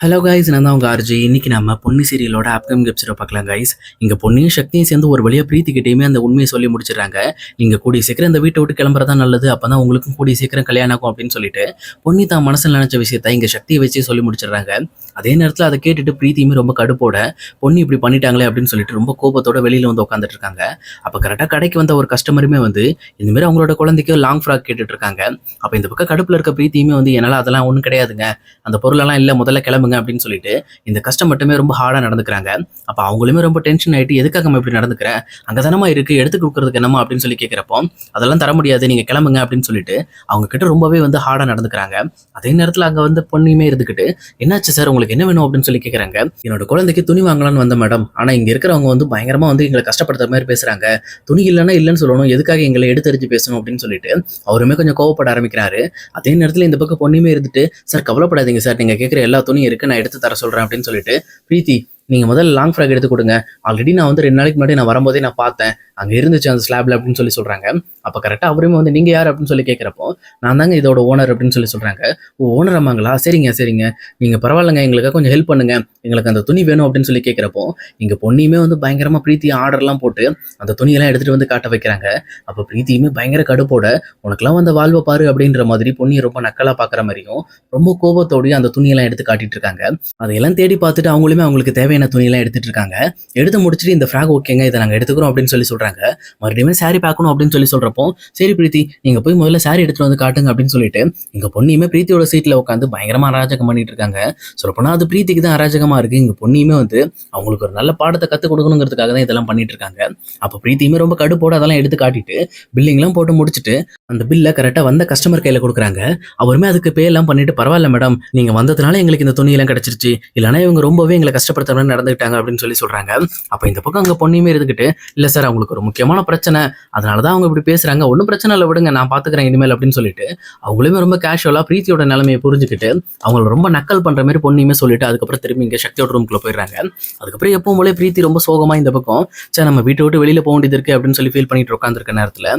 Hello guys நான் தான் உங்கள் ஆர்ஜி இன்னைக்கு நம்ம பொன்னி சீரியலோட அப்கமிங் எபிசோட பார்க்கலாம் கைஸ் இங்கே பொன்னியும் சக்தியும் சேர்ந்து ஒரு வழியாக பிரீத்திக்கிட்டேயுமே அந்த உண்மையை சொல்லி முடிச்சிடுறாங்க. நீங்கள் கூடிய சீக்கிரம் இந்த வீட்டை விட்டு கிளம்புறதா நல்லது அப்போ தான் உங்களுக்கும் கூடிய சீக்கிரம் கல்யாணம் ஆகும் அப்படின்னு சொல்லிட்டு பொன்னி தான் மனசில் நினச்ச விஷயத்த இங்கே சக்தியை வச்சு சொல்லி முடிச்சிடுறாங்க. அதே நேரத்தில் அதை கேட்டுட்டு பிரீத்தியுமே ரொம்ப கடுப்போட பொன்னி இப்படி பண்ணிட்டாங்களே அப்படின்னு சொல்லிட்டு ரொம்ப கோபத்தோட வெளியில் வந்து உட்காந்துட்டு இருக்காங்க அப்போ கரெக்டாக கடைக்கு வந்த ஒரு கஸ்டமருமே வந்து இந்தமாரி அவங்களோட குழந்தைக்கு லாங் ஃப்ராக் கேட்டுட்டு இருக்காங்க அப்போ இந்த பக்கம் கடுப்பில் இருக்க பிரீத்தியுமே வந்து என்னால் அதெல்லாம் ஒன்றும் கிடையாதுங்க. அந்த பொருளெல்லாம் இல்லை முதல்ல கிளம்புங்க அப்படின்னு சொல்லிட்டு இந்த கஸ்டமர்ட்டுமே ரொம்ப ஹார்டாக நடந்துக்கிறாங்க. அப்போ அவங்களுமே ரொம்ப டென்ஷன் ஆகிட்டு எதுக்காக நம்ம இப்படி நடந்துக்கிறேன் அங்கே தானமா இருக்குது எடுத்து கொடுக்குறதுக்கு என்னமா அப்படின்னு சொல்லி கேட்குறப்போ அதெல்லாம் தர முடியாது நீங்கள் கிளம்புங்க அப்படின்னு சொல்லிட்டு அவங்க கிட்ட ரொம்பவே வந்து ஹார்டாக நடந்துக்கிறாங்க. அதே நேரத்தில் அங்கே வந்து பொண்ணுமே இருந்துக்கிட்டு என்னாச்சு சார்? உங்களுக்கு என்ன வேணும்? அப்படின்னு சொல்லி கேட்குறாங்க என்னோட குழந்தைக்கு துணி வாங்கலாம்னு வந்த மேடம். ஆனால் இங்கே இருக்கிறவங்க வந்து பயங்கரமாக வந்து எங்களை கஷ்டப்படுத்துற மாதிரி பேசுகிறாங்க துணி இல்லைன்னா இல்லைன்னு சொல்லணும். எதுக்காக எங்களை எடுத்தறிஞ்சு பேசணும்? அப்படின்னு சொல்லிட்டு அவருமே கொஞ்சம் கோவப்பட ஆரம்பிக்கிறாரு. அதே நேரத்தில் இந்த பக்கம் பொண்ணுமே இருந்துட்டு சார் கவலைப்படாதீங்க சார். நீங்கள் கேட்குற எல்லா துணியும் இருக்கு. நான் எடுத்து தர சொல்கிறேன் அப்படின்னு சொல்லிட்டு பிரீத்தி நீங்கள் முதல்ல லாங் ஃப்ராக் எடுத்து கொடுங்க. ஆல்ரெடி நான் வந்து ரெண்டு நாளைக்கு முன்னாடி நான் வரும்போதே நான் பார்த்தேன். அங்கே இருந்துச்சு அந்த ஸ்லாப்ல அப்படின்னு சொல்லி சொல்கிறாங்க அப்போ கரெக்டாக அவருமே வந்து நீங்கள் யார்? அப்படின்னு சொல்லி கேட்குறப்போ நான் தாங்க இதோட ஓனர் அப்படின்னு சொல்லி சொல்கிறாங்க ஓ ஓனர் அம்மாங்களா சரிங்க சரிங்க. நீங்கள் பரவாயில்லைங்க எங்களுக்கு கொஞ்சம் ஹெல்ப் பண்ணுங்க. எங்களுக்கு அந்த துணி வேணும் அப்படின்னு சொல்லி கேட்குறப்போ இங்கே பொண்ணியுமே வந்து பயங்கரமாக பிரீத்தி ஆர்டர்லாம் போட்டு அந்த துணியெல்லாம் எடுத்துகிட்டு வந்து காட்ட வைக்கிறாங்க. அப்போ பிரீத்தியுமே பயங்கர கடுப்போட உனக்குலாம் வந்த வாழ்வை பாரு அப்படின்ற மாதிரி பொண்ணியை ரொம்ப நக்கலாக பார்க்குற மாதிரியும் ரொம்ப கோபத்தோடயும் அந்த துணியெல்லாம் எடுத்து காட்டிட்டு இருக்காங்க. அதையெல்லாம் தேடி பார்த்துட்டு அவங்களுமே அவங்களுக்கு தேவையான துணியெல்லாம் எடுத்துட்டு இருக்காங்க. எடுத்து முடிச்சுட்டு இந்த ஃப்ராக் ஓகேங்க இதை நாங்கள் எடுத்துக்கிறோம் அப்படின்னு சொல்லி சொல்கிறாங்க மறுபடியுமே சாரி பார்க்கணும் அப்படின்னு சொல்லி சொல்கிறப்போ சரி பிரீத்தி நீங்கள் போய் முதல்ல சாரி எடுத்துட்டு வந்து காட்டுங்க அப்படின்னு சொல்லிட்டு இங்கே பொண்ணியுமே பிரீத்தியோட சீட்டில் உட்காந்து பயங்கரமாக அராஜகம் பண்ணிட்டு இருக்காங்க. சொல்லப்போனால் அது பிரீத்திக்கு தான் அராஜகமாக இருக்குது இங்கே பொண்ணியுமே வந்து அவங்களுக்கு ஒரு நல்ல பாடத்தை கற்றுக் கொடுக்கணுங்கிறதுக்காக தான் இதெல்லாம் பண்ணிட்டு இருக்காங்க. அப்போ பிரீத்தியுமே ரொம்ப கடுப்போடு அதெல்லாம் எடுத்து காட்டிட்டு பில்லிங்லாம் போட்டு முடிச்சுட்டு அந்த பில்லை கரெக்டாக வந்த கஸ்டமர் கையில் கொடுக்குறாங்க. அவருமே அதுக்கு பே எல்லாம் பண்ணிட்டு பரவாயில்ல மேடம் நீங்கள் வந்ததுனால எங்களுக்கு இந்த துணியெல்லாம் கிடச்சிருச்சு. இல்லைனா இவங்க ரொம்பவே எங்களை கஷ்டப்படுத்த மாதிரி நடந்துக்கிட்டாங்க அப்படின்னு சொல்லி சொல்கிறாங்க அப்போ இந்த பக்கம் அங்கே பொண்ணையுமே இருந்துக்கிட்டு இல்லை சார் அவங்களுக்கு ஒரு முக்கியமான பிரச்சனை. அதனால தான் அவங்க இப்படி பேசுகிறாங்க ஒன்றும் பிரச்சனை இல்லை விடுங்க நான் பார்த்துக்கிறேன் இனிமேல் அப்படின்னு சொல்லிட்டு அவங்களுமே ரொம்ப கேஷுவலாக பிரீத்தியோட நிலைமையை புரிஞ்சுக்கிட்டு அவங்கள ரொம்ப நக்கல் பண்ணுற மாதிரி பொண்ணையுமே சொல்லிட்டு அதுக்கப்புறம் திரும்பி இங்கே சக்தியோட ரூம்குள்ளே போயிடுறாங்க. அதுக்கப்புறம் எப்பவும் போல பிரீத்தி ரொம்ப சோகமாக இந்த பக்கம் சரி நம்ம வீட்டை விட்டு வெளியில் போக வேண்டியது இருக்கு அப்படின்னு சொல்லி ஃபீல் பண்ணிட்டு உட்காந்துருக்க நேரத்தில்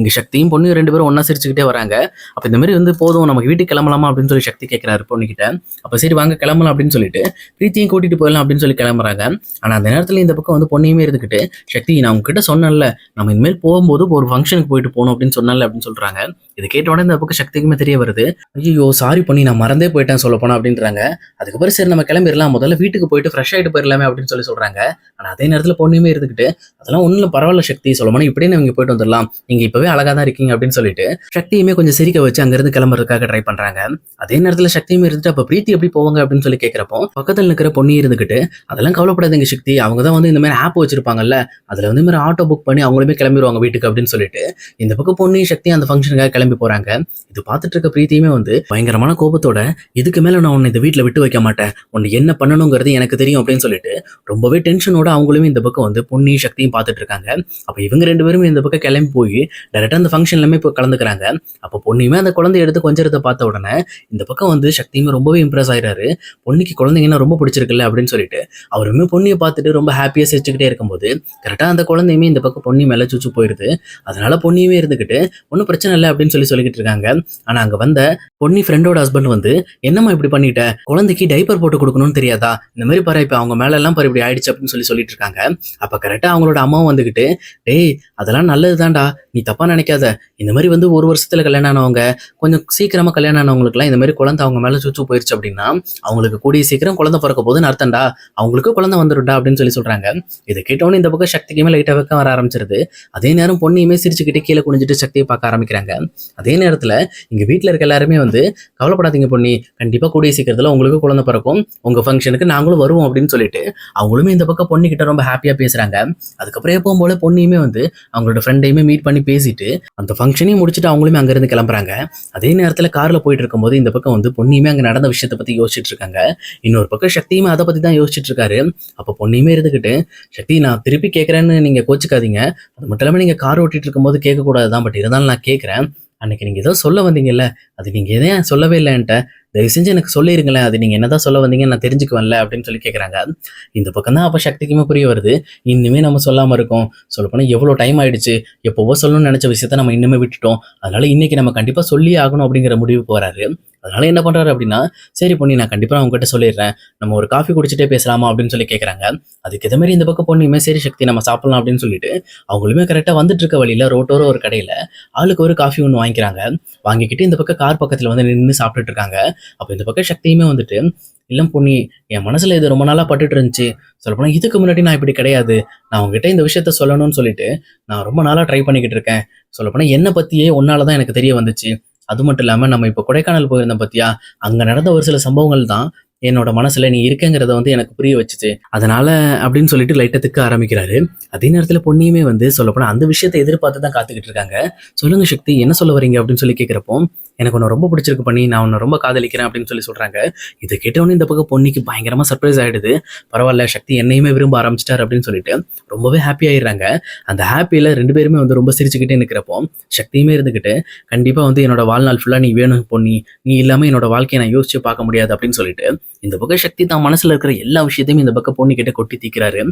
இங்கே சக்தியும் பொண்ணையும் ரெண்டு பேரும் ஒன்றா சிரிச்சுக்கிட்டே வராங்க. அப்போ இந்த மாதிரி வந்து போதும் நமக்கு வீட்டுக்கு கிளம்பலாமா அப்படின்னு சொல்லி சக்தி கேட்குறாரு பொண்ணுக்கிட்ட அப்போ சரி வாங்க கிளம்பலாம் அப்படின்னு சொல்லிட்டு பிரீத்தியும் கூட்டிட்டு போயிடலாம் அப்படின்னு சொல்லி கிளம்புறாங்க. ஆனால் அந்த நேரத்தில் இந்த பக்கம் வந்து பொண்ணையுமே இருந்துக்கிட்டு சக்தி நான் உங்ககிட்ட சொன்னேன்ல நம்ம இனிமேல் போகும்போது ஒரு ஃபங்க்ஷனுக்கு போயிட்டு போகணும் அப்படின்னு சொன்னேன்ல அப்படின்னு சொல்றாங்க. இது கேட்ட உடனே இந்த பக்கம் சக்திக்குமே தெரிய வருது. ஐயோ சாரி பண்ணி நான் மறந்தே போயிட்டேன் சொல்ல போனா அப்படின்றாங்க. அதுக்கப்புறம் சரி நம்ம கிளம்பிடலாம். முதல்ல வீட்டுக்கு போயிட்டு ஃப்ரெஷ் ஆகிட்டு போயிடலாமே அப்படின்னு சொல்லி சொல்றாங்க. ஆனால் அதே நேரத்தில் பொண்ணுமே இருந்துக்கிட்டு அதெல்லாம் ஒன்றும் பரவாயில்ல சக்தி சொல்ல இப்படியே நீங்க போயிட்டு வந்துடலாம். நீங்க இப்பவே அழகா தான் இருக்கீங்க அப்படின்னு சொல்லிட்டு சக்தியுமே கொஞ்சம் சிரிக்க வச்சு அங்கிருந்து கிளம்புறதுக்காக ட்ரை பண்றாங்க. அதே நேரத்தில் சக்தியுமே இருந்துட்டு அப்போ பிரீத்தி எப்படி போவாங்க? அப்படின்னு சொல்லி கேட்கிறப்போ பக்கத்தில் இருக்கிற பொண்ணு இருந்துக்கிட்டு அதெல்லாம் கவலைப்படாதீங்க சக்தி. அவங்க தான் வந்து இந்த மாதிரி ஆப் வச்சிருப்பாங்கல்ல அதில் வந்து மாதிரி ஆட்டோ புக் பண்ணி அவங்களுமே கிளம்பிடுவாங்க வீட்டுக்கு அப்படின்னு சொல்லிட்டு இந்த பக்கம் பொண்ணு சக்தி அந்த ஃபங்க்ஷனுக்காக கிளம்பி போறாங்க. இது பார்த்துட்டு இருக்க பிரீத்தியுமே வந்து பயங்கரமான கோபத்தோட இதுக்கு மேல நான் உன்னை இந்த வீட்டில் விட்டு வைக்க மாட்டேன். உன்னை என்ன பண்ணணுங்கிறது எனக்கு தெரியும் அப்படின்னு சொல்லிட்டு ரொம்பவே டென்ஷனோட அவங்களுமே இந்த பக்கம் வந்து பொன்னி சக்தியும் பார்த்துட்டு இருக்காங்க அப்போ இவங்க ரெண்டு பேரும் இந்த பக்கம் கிளம்பி போய் டேரெக்டாக அந்த ஃபங்க்ஷன்லாமே இப்போ கலந்துக்கிறாங்க. அப்போ பொண்ணியுமே அந்த குழந்தைய எடுத்து கொஞ்சத்தை பார்த்த உடனே இந்த பக்கம் வந்து சக்தியுமே ரொம்பவே இம்ப்ரெஸ் ஆயிடுறாரு பொண்ணுக்கு குழந்தைங்கன்னா ரொம்ப பிடிச்சிருக்குல்ல அப்படின்னு சொல்லிட்டு அவருமே பொண்ணியை பார்த்துட்டு ரொம்ப ஹாப்பியாக சிரிச்சுக்கிட்டே இருக்கும்போது கரெக்டாக அந்த குழந்தையுமே இந்த பக்கம் பொண்ணி மேலே சுச்சு போயிடுது அதனால பொண்ணியுமே இருந்துக்கிட்டு ஒன்றும் பிரச்சனை இல்லை அப்படின்னு சொல்லி சொல்லிக்கிட்டு இருக்காங்க. ஆனால் அங்கே வந்த பொன்னி ஃப்ரெண்டோட ஹஸ்பண்ட் வந்து என்னம்மா இப்படி பண்ணிட்ட? குழந்தைக்கு டைப்பர் போட்டு கொடுக்கணும்னு தெரியாதா? இந்த மாதிரி பாரு இப்போ அவங்க மேல எல்லாம் பாரு இப்படி ஆயிடுச்சு அப்படின்னு சொல்லி சொல்லிட்டு இருக்காங்க. அப்போ கரெக்டாக அவங்களோட அம்மாவும் வந்துக்கிட்டு டேய் அதெல்லாம் நல்லதுதான்டா. நீ தப்பா நினைக்காத. இந்த மாதிரி வந்து ஒரு வருஷத்துல கல்யாணம் ஆனவங்க கொஞ்சம் சீக்கிரமா கல்யாணம் ஆனவங்களுக்குலாம் இந்த மாதிரி குழந்தை அவங்க மேல சுச்சு போயிருச்சு அப்படின்னா அவங்களுக்கு கூடிய சீக்கிரம் குழந்தை பிறக்க போதுன்னு அர்த்தம்டா. அவங்களுக்கு குழந்தை வந்துடும்டா அப்படின்னு சொல்லி சொல்றாங்க. இதை கேட்டோன்னே இந்த பக்கம் சக்திக்குமே லைட்டாக வைக்க வர ஆரம்பிச்சிருது. அதே நேரம் பொண்ணையுமே சிரிச்சுக்கிட்டே கீழே குனிஞ்சிட்டு சக்தியை பார்க்க ஆரம்பிக்கிறாங்க. அதே நேரத்தில் எங்கள் வீட்டில் இருக்க எல்லாருமே வந்து கவலைப்படாதீங்க பொண்ணி கண்டிப்பாக கூடிய சீக்கிரத்தில் உங்களுக்கு குழந்தை பிறக்கும். உங்கள் ஃபங்க்ஷனுக்கு நாங்களும் வருவோம் அப்படின்னு சொல்லிட்டு அவங்களுமே இந்த பக்கம் பொண்ணு கிட்ட ரொம்ப ஹாப்பியாக பேசுகிறாங்க அதுக்கப்புறம் எப்பவும் போல பொண்ணையுமே வந்து அவங்களோட ஃப்ரெண்டையுமே மீட் பண்ணி பேசிட்டு அந்த ஃபங்க்ஷனையும் முடிச்சுட்டு அவங்களுமே அங்கேருந்து கிளம்புறாங்க. அதே நேரத்தில் காரில் போயிட்டு இருக்கும்போது இந்த பக்கம் வந்து பொண்ணையுமே அங்கே நடந்த விஷயத்தை பற்றி யோசிச்சுட்டு இருக்காங்க. இன்னொரு பக்கம் சக்தியுமே அதை பற்றி தான் யோசிச்சுட்டு இருக்காரு. அப்போ பொண்ணையுமே இருந்துக்கிட்டு சக்தி நான் திருப்பி கேட்குறேன்னு நீங்க கோச்சிக்காதீங்க. அது மட்டும் இல்லாமல் நீங்க கார் ஓட்டிகிட்டு இருக்கும்போது கேட்கக்கூடாது தான் பட் இருந்தாலும் நான் கேட்குறேன் அன்னைக்கு நீங்கள் ஏதோ சொல்ல வந்தீங்கல்ல அது நீங்கள் எதையும் சொல்லவே இல்லை என்கிட்ட தயவு செஞ்சு எனக்கு சொல்லிருங்களேன். அது நீங்கள் என்னதான் சொல்ல வந்தீங்க நான் தெரிஞ்சுக்குவேன்ல அப்படின்னு சொல்லி கேட்குறாங்க இந்த பக்கம் தான் அப்போ சக்திக்குமே புரிய வருது. இன்னுமே நம்ம சொல்லாமல் இருக்கோம். சொல்லப்போனால் எவ்வளோ டைம் ஆயிடுச்சு. எப்போவோ சொல்லணும்னு நினச்ச விஷயத்த நம்ம இன்னுமே விட்டுட்டோம். அதனால் இன்னைக்கு நம்ம கண்டிப்பாக சொல்லியே ஆகணும் அப்படிங்கிற முடிவுக்கு வராரு அதனால் என்ன பண்ணுறாரு அப்படின்னா சரி பொண்ணி நான் கண்டிப்பாக அவங்ககிட்ட சொல்லிடுறேன். நம்ம ஒரு காஃபி குடிச்சிட்டே பேசலாமா அப்படின்னு சொல்லி கேட்குறாங்க அதுக்கு இதே மாதிரி இந்த பக்கம் பொண்ணுமே சரி சக்தி நம்ம சாப்பிடலாம் அப்படின்னு சொல்லிட்டு அவங்களுமே கரெக்டாக வந்துட்டு இருக்க வழியில ரோட்டோர ஒரு கடையில் ஆளுக்கு ஒரு காஃபி ஒன்று வாங்கிக்கிறாங்க. வாங்கிக்கிட்டு இந்த பக்கம் கார் பக்கத்தில் வந்து நின்று சாப்பிட்டுட்டு இருக்காங்க. அப்போ இந்த பக்கம் சக்தியுமே வந்துட்டு இல்லை பொண்ணி என் மனசில் இது ரொம்ப நாளாக பட்டுட்டு இருந்துச்சு சொல்லப்போனால் இதுக்கு முன்னாடி நான் இப்படி கிடையாது. நான் உங்ககிட்ட இந்த விஷயத்த சொல்லணும்னு சொல்லிட்டு நான் ரொம்ப நாளாக ட்ரை பண்ணிக்கிட்டு இருக்கேன். சொல்லப்போனால் என்னை பற்றியே உன்னால தான் எனக்கு தெரிய வந்துச்சு. அது மட்டும் இல்லாமல் நம்ம இப்போ கொடைக்கானல் போயிருந்தோம் பற்றியா அங்கே நடந்த ஒரு சில சம்பவங்கள் தான் என்னோட மனசுல நீ இருக்கங்கிறத வந்து எனக்கு புரிய வச்சுச்சு. அதனால அப்படின்னு சொல்லிட்டு லைட்டை திக்க ஆரம்பிக்கிறாரு. அதே நேரத்தில் பொண்ணையுமே வந்து சொல்லப்போனால் அந்த விஷயத்தை எதிர்பார்த்து தான் காத்துக்கிட்டு இருக்காங்க. சொல்லுங்க சக்தி என்ன சொல்ல வரீங்க அப்படின்னு சொல்லி கேட்குறப்போ எனக்கு உன்னை ரொம்ப பிடிச்சிருக்கு பண்ணி நான் உன்னை ரொம்ப காதலிக்கிறேன் அப்படின்னு சொல்லி சொல்றாங்க. இதை கேட்டவொடனே இந்த பக்கம் பொன்னிக்கு பயங்கரமா சர்ப்ரைஸ் ஆயிடுது. பரவாயில்ல சக்தி என்னையுமே விரும்ப ஆரம்பிச்சிட்டார் அப்படின்னு சொல்லிட்டு ரொம்பவே ஹாப்பி ஆயிடுறாங்க. அந்த ஹாப்பியில ரெண்டு பேருமே வந்து ரொம்ப சிரிச்சுக்கிட்டே நிற்கிறப்போ சக்தியுமே இருந்துக்கிட்டு கண்டிப்பா வந்து என்னோட வாழ்நாள் ஃபுல்லா நீ வேணும் பொன்னி. நீ இல்லாம என்னோட வாழ்க்கையை நான் யோசிச்சு பார்க்க முடியாது அப்படின்னு சொல்லிட்டு இந்த பக்கம் சக்தி தான் மனசுல இருக்கிற எல்லா விஷயத்தையும் இந்த பக்கம் பொண்ணு கிட்ட கொட்டி தீக்கிறாரு.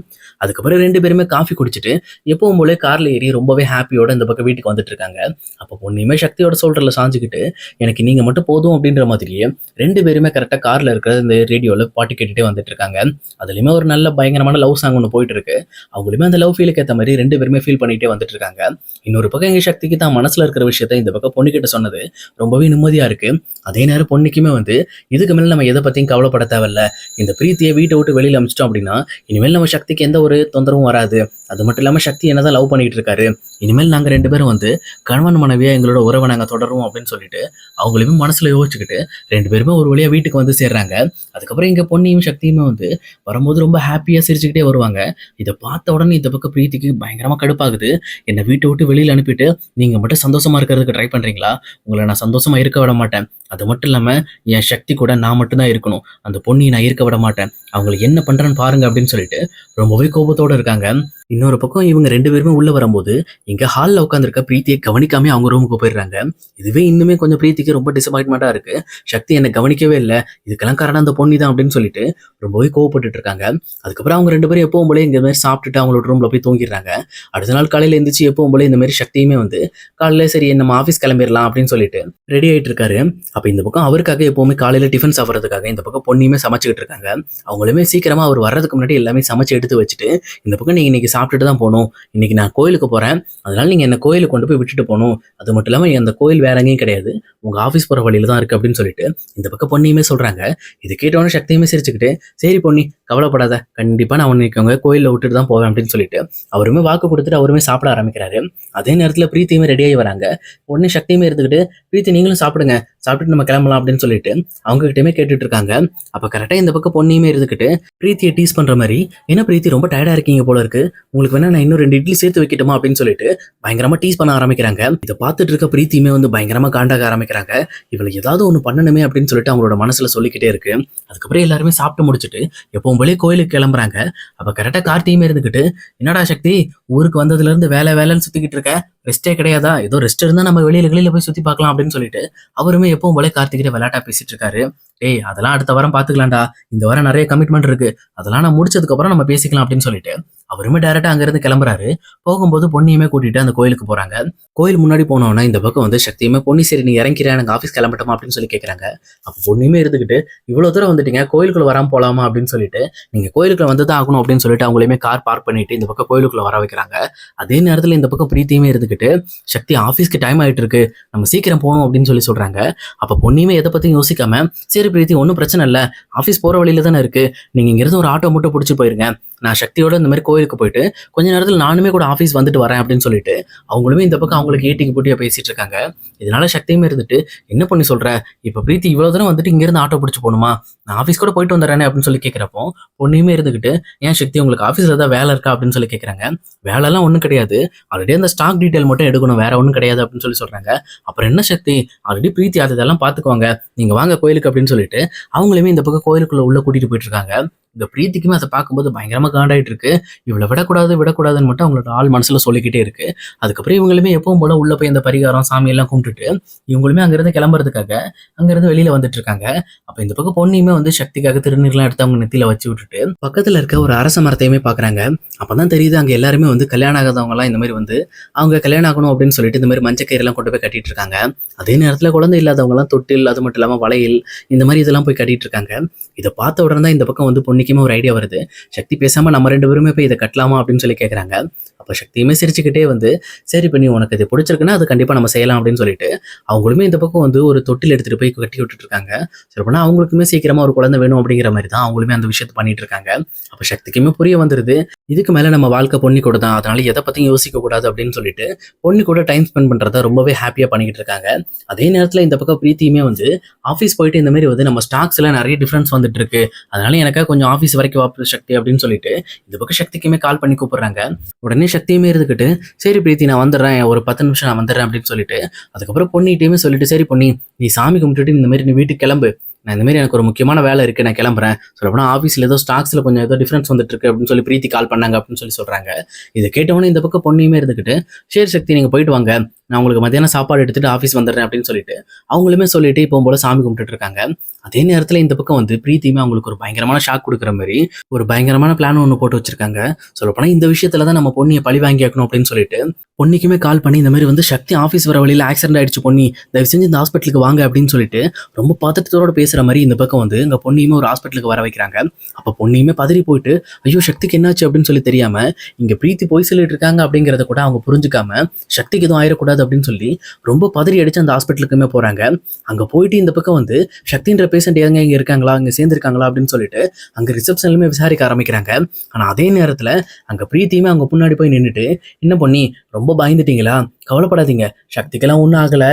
அதுக்கப்புறம் ரெண்டு பேருமே காஃபி குடிச்சிட்டு எப்பவும் போல கார்ல ஏறி ரொம்பவே ஹாப்பியோட இந்த பக்கம் வீட்டுக்கு வந்துட்டு இருக்காங்க. அப்போ பொண்ணுமே சக்தியோட சொல்றல சாஞ்சுக்கிட்டு எனக்கு நீங்க மட்டும் போதும் அப்படின்ற மாதிரியே ரெண்டு பேருமே கரெக்டாக கார்ல இருக்கிற இந்த ரேடியோவில் பாட்டு கேட்டுட்டே வந்துட்டு இருக்காங்க. அதுலயுமே ஒரு நல்ல பயங்கரமான லவ் சாங் ஒன்று போயிட்டு இருக்கு. அவங்களுமே அந்த லவ் ஃபீலுக்கு ஏற்ற மாதிரி ரெண்டு பேருமே ஃபீல் பண்ணிட்டே வந்துட்டு இருக்காங்க. இன்னொரு பக்கம் எங்க சக்திக்கு தான் மனசுல இருக்கிற விஷயத்த இந்த பக்கம் பொண்ணுகிட்ட சொன்னது ரொம்பவே நிம்மதியா இருக்கு. அதே நேரம் பொண்ணுக்குமே வந்து இதுக்கு மேல நம்ம எதை பத்தியும் கவலை கவலைப்பட தேவையில்ல. இந்த பிரீத்தியை வீட்டை விட்டு வெளியில அமிச்சிட்டோம் அப்படின்னா இனிமேல் நம்ம சக்திக்கு எந்த ஒரு தொந்தரவும் வராது. அது மட்டும் இல்லாம சக்தி என்னதான் லவ் பண்ணிட்டு இருக்காரு. இனிமேல் நாங்க ரெண்டு பேரும் வந்து கணவன் மனைவியாக எங்களோட உறவை நாங்கள் தொடருவோம் அப்படின்னு சொல்லிட்டு அவங்களுமே மனசுல யோசிச்சுக்கிட்டு ரெண்டு பேருமே ஒரு வழியா வீட்டுக்கு வந்து சேர்றாங்க. அதுக்கப்புறம் இங்கே பொன்னியும் சக்தியுமே வந்து வரும்போது ரொம்ப ஹாப்பியா சிரிச்சுக்கிட்டே வருவாங்க. இதை பார்த்த உடனே இந்த பக்கம் பிரீத்திக்கு பயங்கரமா கடுப்பாகுது. என்னை வீட்டை விட்டு வெளியில அனுப்பிட்டு நீங்க மட்டும் சந்தோஷமா இருக்கிறதுக்கு ட்ரை பண்றீங்களா? உங்களை நான் சந்தோஷமா இருக்க விட மாட்டேன். அது மட்டும் இல்லாம என் சக்தி கூட நான் மட்டும்தான் இருக்கணும். அந்த பொண்ணியை நான் இருக்க விட மாட்டேன். அவங்களுக்கு என்ன பண்றேன்னு பாருங்க அப்படின்னு சொல்லிட்டு ரொம்பவே கோபத்தோட இருக்காங்க. இன்னொரு பக்கம் இவங்க ரெண்டு பேருமே உள்ள வரும்போது இங்க ஹாலில் உட்காந்துருக்க பிரீத்தியை கவனிக்காம அவங்க ரூமுக்கு போயிடுறாங்க. இதுவே இன்னுமே கொஞ்சம் பிரீத்திக்கு ரொம்ப டிசப்பாயின்மெண்டா இருக்கு. சக்தி என்னை கவனிக்கவே இல்லை. இதுக்கெல்லாம் காரணம் அந்த பொண்ணு தான் அப்படின்னு சொல்லிட்டு ரொம்பவே கோவப்பட்டுட்டு இருக்காங்க. அதுக்கப்புறம் அவங்க ரெண்டு பேரும் எப்பவும் போல இந்த மாதிரி சாப்பிட்டுட்டு அவங்களோட ரூம்ல போய் தூங்கிடுறாங்க. அடுத்த நாள் காலையில எந்திரிச்சு எப்பவும் போல இந்த மாதிரி சக்தியுமே வந்து காலையில சரி நம்ம ஆஃபீஸ் கிளம்பிடலாம் அப்படின்னு சொல்லிட்டு ரெடி ஆயிட்டு இருக்காரு. அப்போ இந்த பக்கம் அவருக்காக எப்பவுமே காலையில டிஃபன் சாப்பிட்றதுக்காக இந்த பக்கம் பொண்ணுமே சமைச்சுக்கிட்டு இருக்காங்க. அவங்களுமே சீக்கிரமா அவர் வர்றதுக்கு முன்னாடி எல்லாமே சமைச்சு எடுத்து வச்சுட்டு இந்த பக்கம் நீங்க இன்னைக்கு சாப்பிட்டுட்டு தான் போகணும். இன்னைக்கு நான் கோயிலுக்கு போகிறேன் அதனால நீங்கள் என்னை கோயிலுக்கு கொண்டு போய் விட்டுட்டு போகணும். அது மட்டும் இல்லாமல் அந்த கோயில் வேற எங்கேயும் கிடையாது. உங்கள் ஆஃபீஸ் போகிற வழியில தான் இருக்குது அப்படின்னு சொல்லிட்டு இந்த பக்கம் பொண்ணையுமே சொல்கிறாங்க இது கேட்டவொடனே சக்தியுமே சிரிச்சுக்கிட்டு சரி பொண்ணி கவலைப்படாத. கண்டிப்பாக நான் உன்னைக்கு உங்க கோயிலில் விட்டுட்டு தான் போவேன் அப்படின்னு சொல்லிட்டு அவருமே வாக்கு கொடுத்துட்டு அவருமே சாப்பிட ஆரம்பிக்கிறாரு. அதே நேரத்தில் பிரீத்தியுமே ரெடியாகி வராங்க. உடனே சக்தியுமே இருந்துக்கிட்டு பிரீத்தி நீங்களும் சாப்பிடுங்க. சாப்பிட்டுட்டு நம்ம கிளம்பலாம் அப்படின்னு சொல்லிட்டு அவங்க கிட்டயுமே கேட்டுட்டு இருக்காங்க அப்ப கரெக்டா இந்த பக்கம் பொண்ணையுமே இருந்துக்கிட்டு பிரீத்தியை டீஸ் பண்ற மாதிரி என்ன பிரீத்தி ரொம்ப டயர்டா இருக்கீங்க போல இருக்கு. உங்களுக்கு வேணா நான் இன்னும் ரெண்டு இட்லி சேர்த்து வைக்கட்டுமா? அப்படின்னு சொல்லிட்டு பயங்கரமா டீஸ் பண்ண ஆரம்பிக்கிறாங்க. இதை பார்த்துட்டு இருக்க பிரீத்தியுமே வந்து பயங்கரமா காண்டாக ஆரம்பிக்கிறாங்க. இவளை ஏதாவது ஒன்று பண்ணணுமே? அப்படின்னு சொல்லிட்டு அவங்களோட மனசுல சொல்லிக்கிட்டே இருக்கு. அதுக்கப்புறம் எல்லாருமே சாப்பிட்டு முடிச்சுட்டு எப்பவும் போலே கோயிலுக்கு கிளம்புறாங்க. அப்ப கரெக்டா கார்த்தியுமே இருந்துக்கிட்டு என்னடா சக்தி ஊருக்கு வந்ததுல இருந்து வேலை வேலைன்னு சுத்திக்கிட்டு இருக்க? ரெஸ்டே கிடையாதா? ஏதோ ரெஸ்ட் இருந்தா நம்ம வெளியில வெளியில போய் சுத்தி பார்க்கலாம் அப்படின்னு சொல்லிட்டு அவருமே எப்பவும் போல கார்த்திகிட்ட விளையாட்டா பேசிட்டு இருக்காரு. ஏய் அதெல்லாம் அடுத்த வாரம் பாத்துக்கலாம்டா இந்த வாரம் நிறைய கமிட்மெண்ட் இருக்கு. அதெல்லாம் நான் முடிச்சதுக்கு அப்புறம் நம்ம பேசிக்கலாம் அப்படின்னு சொல்லிட்டு அவருமே டேரக்டா அங்க இருந்து கிளம்புறாரு. போகும்போது பொண்ணையுமே கூட்டிட்டு அந்த கோயிலுக்கு போறாங்க. கோயில் முன்னாடி போனோம்னா இந்த பக்கம் வந்து சக்தியுமே பொன்னி சரி நீ இறங்கிறேன் எனக்கு ஆஃபீஸ் கிளம்பட்டோமா? அப்படின்னு சொல்லி கேட்கறாங்க அப்போ பொண்ணுமே இருந்துகிட்டு இவ்வளவு தூரம் வந்துட்டீங்க. கோயிலுக்குள்ள வராம போலாமா? அப்படின்னு சொல்லிட்டு நீங்க கோயிலுக்குள்ள வந்து தான் ஆகணும். அப்படின்னு சொல்லிட்டு அவங்களையுமே கார் பார்க் பண்ணிட்டு இந்த பக்கம் கோயிலுக்குள்ள வர வைக்கிறாங்க. அதே நேரத்துல இந்த பக்கம் பிரீத்தியுமே இருந்துகிட்டு சக்தி ஆஃபீஸ்க்கு டைம் ஆயிட்டு இருக்கு நம்ம சீக்கிரம் போகணும் அப்படின்னு சொல்லி சொல்றாங்க. அப்ப பொண்ணுமே எதை பற்றியும் யோசிக்காம சரி பிரீத்தி ஒன்றும் பிரச்சனை இல்லை. ஆஃபீஸ் போற வழியில தானே இருக்கு. நீங்க இங்கேருந்து ஒரு ஆட்டோ மட்டும் பிடிச்சி போயிருங்க. நான் சக்தியோட இந்த மாதிரி கோயிலுக்கு போயிட்டு கொஞ்ச நேரத்தில் நானுமே கூட ஆஃபீஸ் வந்துட்டு வரேன் அப்படின்னு சொல்லிட்டு அவங்களுமே இந்த பக்கம் அவங்களுக்கு ஏட்டிக்கு போட்டியாக பேசிட்டு இருக்காங்க. இதனால சக்தியுமே இருந்துட்டு என்ன பண்ணி சொல்ற? இப்போ பிரீத்தி இவ்வளோ தூரம் வந்துட்டு இங்கேருந்து ஆட்டோ பிடிச்சி போகணுமா? நான் ஆஃபீஸ் கூட போயிட்டு வந்துடுறேனே அப்படின்னு சொல்லி கேட்குறப்போ பொண்ணுமே இருந்துக்கிட்டு ஏன் சக்தி உங்களுக்கு ஆஃபீஸில் தான் வேலை இருக்கா? அப்படின்னு சொல்லி கேட்குறாங்க வேலைலாம் ஒன்றும் கிடையாது. ஆல்ரெடி அந்த ஸ்டாக் டீட்டெயில் மட்டும் எடுக்கணும். வேற ஒன்றும் கிடையாது அப்படின்னு சொல்லி சொல்கிறாங்க அப்புறம் என்ன சக்தி? ஆல்ரெடி பிரீத்தி அது இதெல்லாம் பார்த்துக்குவாங்க நீங்கள் வாங்க கோயிலுக்கு அப்படின்னு சொல்லிட்டு அவங்களுமே இந்த பக்கம் கோயிலுக்குள்ளே உள்ள கூட்டிகிட்டு போயிட்டு இருக்காங்க. இந்த பிரீத்திக்குமே அதை பார்க்கும்போது பயங்கரமாக காண்டாயிட்டு இருக்கு இவளை விடக்கூடாது விடக்கூடாதுன்னு மட்டும் அவங்களோட ஆள் மனசுல சொல்லிக்கிட்டே இருக்கு. அதுக்கப்புறம் இவங்களுமே எப்பவும் போல உள்ள போய் இந்த பரிகாரம் சாமி எல்லாம் கும்பிட்டுட்டு இவங்களுமே அங்கிருந்து கிளம்புறதுக்காக அங்கிருந்து வெளியில வந்துட்டு இருக்காங்க. அப்ப இந்த பக்கம் பொண்ணையுமே வந்து சக்திக்காக திருநீர்லாம் எடுத்து அவங்க நெத்தியில வச்சு விட்டுட்டு பக்கத்துல இருக்க ஒரு அரச மரத்தையுமே பாக்குறாங்க. அப்போ தான் தெரியுது அங்கே எல்லாருமே வந்து கல்யாணம் ஆகாதவங்கலாம் இந்த மாதிரி வந்து அவங்க கல்யாணம் ஆகணும் அப்படின்னு சொல்லிட்டு இந்த மாதிரி மஞ்சள் கயிறெல்லாம் கொண்டு போய் கட்டிட்டு இருக்காங்க. அதே நேரத்தில் குழந்தை இல்லாதவங்கலாம் தொட்டில் அது மட்டும் இல்லாமல் வளையல் இந்த மாதிரி இதெல்லாம் போய் கட்டிட்டு இருக்காங்க. இதை பார்த்த உடனே தான் இந்த பக்கம் வந்து பொண்ணுக்குமே ஒரு ஐடியா வருது. சக்தி பேசாமல் நம்ம ரெண்டு பேருமே போய் இதை கட்டலாமா அப்படின்னு சொல்லி கேட்குறாங்க அப்போ சக்தியுமே சிரிச்சுக்கிட்டே வந்து சரி பண்ணி உனக்கு இது பிடிச்சிருக்குன்னா அது கண்டிப்பாக நம்ம செய்யலாம் அப்படின்னு சொல்லிட்டு அவங்களுமே இந்த பக்கம் வந்து ஒரு தொட்டில் எடுத்துட்டு போய் கட்டி விட்டுட்டு இருக்காங்க. சொல்லப்போனா அவங்களுக்குமே சீக்கிரமாக ஒரு குழந்தை வேணும் அப்படிங்கிற மாதிரி தான் அவங்களுமே அந்த விஷயத்தை பண்ணிட்டு இருக்காங்க. அப்போ சக்திக்குமே புரிய வந்துருது. இதுக்கு மேல நம்ம வாழ்க்கை பொண்ணி கூட தான். அதனால எதை பத்தியும் யோசிக்க கூடாது அப்படின்னு சொல்லிட்டு பொண்ணு கூட டைம் ஸ்பெண்ட் பண்றத ரொம்பவே ஹாப்பியா பண்ணிக்கிட்டு இருக்காங்க. அதே நேரத்துல இந்த பக்கம் பிரீத்தியுமே வந்து ஆஃபீஸ் போயிட்டு இந்த மாதிரி வந்து நம்ம ஸ்டாக்ஸ் எல்லாம் நிறைய டிஃப்ரென்ஸ் வந்துட்டு இருக்கு. அதனால எனக்கா கொஞ்சம் ஆஃபீஸ் வரைக்கும் வாப்பு சக்தி அப்படின்னு சொல்லிட்டு இந்த பக்கம் சக்திக்குமே கால் பண்ணி கூப்பிடுறாங்க. உடனே சக்தியுமே இருந்துக்கிட்டு சரி பிரீத்தி நான் வந்துடுறேன். ஒரு பத்து நிமிஷம் நான் வந்துடுறேன் அப்படின்னு சொல்லிட்டு அதுக்கப்புறம் பொண்ணிகிட்டையுமே சொல்லிட்டு சரி பொண்ணி நீ சாமி கும்பிட்டுட்டு இந்த மாதிரி நீ வீட்டுக்கு கிளம்பு. நான் இந்தமாரி எனக்கு ஒரு முக்கியமான வேலை இருக்குது நான் கிளம்புறேன். சொல்லப்போனா ஆஃபீஸில் ஏதோ ஸ்டாக்ஸில் கொஞ்சம் ஏதோ டிஃப்ரென்ஸ் வந்துட்டுருக்கு அப்படின்னு சொல்லி பிரீத்தி கால் பண்ணாங்க அப்படின்னு சொல்லி சொல்கிறாங்க இதை கேட்டவொடனே இந்த பக்கம் பொண்ணையுமே இருந்துக்கிட்டு சரி சக்தி நீங்கள் போயிட்டு வாங்க. நான் உங்களுக்கு மத்தியானம் சாப்பாடு எடுத்துட்டு ஆஃபீஸ் வந்துடுறேன் அப்படின்னு சொல்லிட்டு அவங்களுமே சொல்லிட்டு இப்போ போல சாமி கும்பிட்டுட்டு இருக்காங்க. அதே நேரத்தில் இந்த பக்கம் வந்து பிரீத்தியுமே அவங்களுக்கு ஒரு பயங்கரமான ஷாக் கொடுக்குற மாதிரி ஒரு பயங்கரமான பிளான் ஒன்று போட்டு வச்சிருக்காங்க. சொல்லப்போனால் இந்த விஷயத்துல தான் நம்ம பொண்ணியை பழி வாங்கி ஆக்கணும் அப்படின்னு சொல்லிட்டு பொண்ணிக்குமே கால் பண்ணி இந்த மாதிரி வந்து சக்தி ஆஃபீஸ் வர வழியில் ஆக்சிடென்ட் ஆயிடுச்சு பொண்ணி தயவு செஞ்சு இந்த ஹாஸ்பிட்டலுக்கு வாங்க அப்படின்னு சொல்லிட்டு ரொம்ப பதட்டத்தோட பேசுற மாதிரி இந்த பக்கம் வந்து இங்கே பொண்ணியுமே ஒரு ஹாஸ்பிட்டலுக்கு வர வைக்கிறாங்க. அப்போ பொண்ணியுமே பதறி போயிட்டு ஐயோ சக்திக்கு என்னாச்சு? அப்படின்னு சொல்லி தெரியாம இங்கே பிரீத்தி போய் சொல்லிட்டு இருக்காங்க அப்படிங்கிறத கூட அவங்க புரிஞ்சுக்காம சக்திக்கு எதுவும் ஆயிடக்கூடாது அப்படின்னு சொல்லி ரொம்ப பதறி அடிச்சு அந்த ஹாஸ்பிட்டலுக்குமே போறாங்க. அங்க போயிட்டு இந்த பக்கம் வந்து சக்தின்ற பேஷண்ட் எங்க இங்க இருக்காங்களா? இங்க சேர்ந்துருக்காங்களா? அப்படின்னு சொல்லிட்டு அங்க ரிசப்ஷன்லயுமே விசாரிக்க ஆரம்பிக்கிறாங்க. ஆனா அதே நேரத்துல அங்க பிரீத்தியுமே அவங்க முன்னாடி போய் நின்னுட்டு என்ன பண்ணி ரொம்ப பயந்துட்டீங்களா? கவலைப்படாதீங்க. சக்திக்கெல்லாம் ஒன்றும் ஆகல.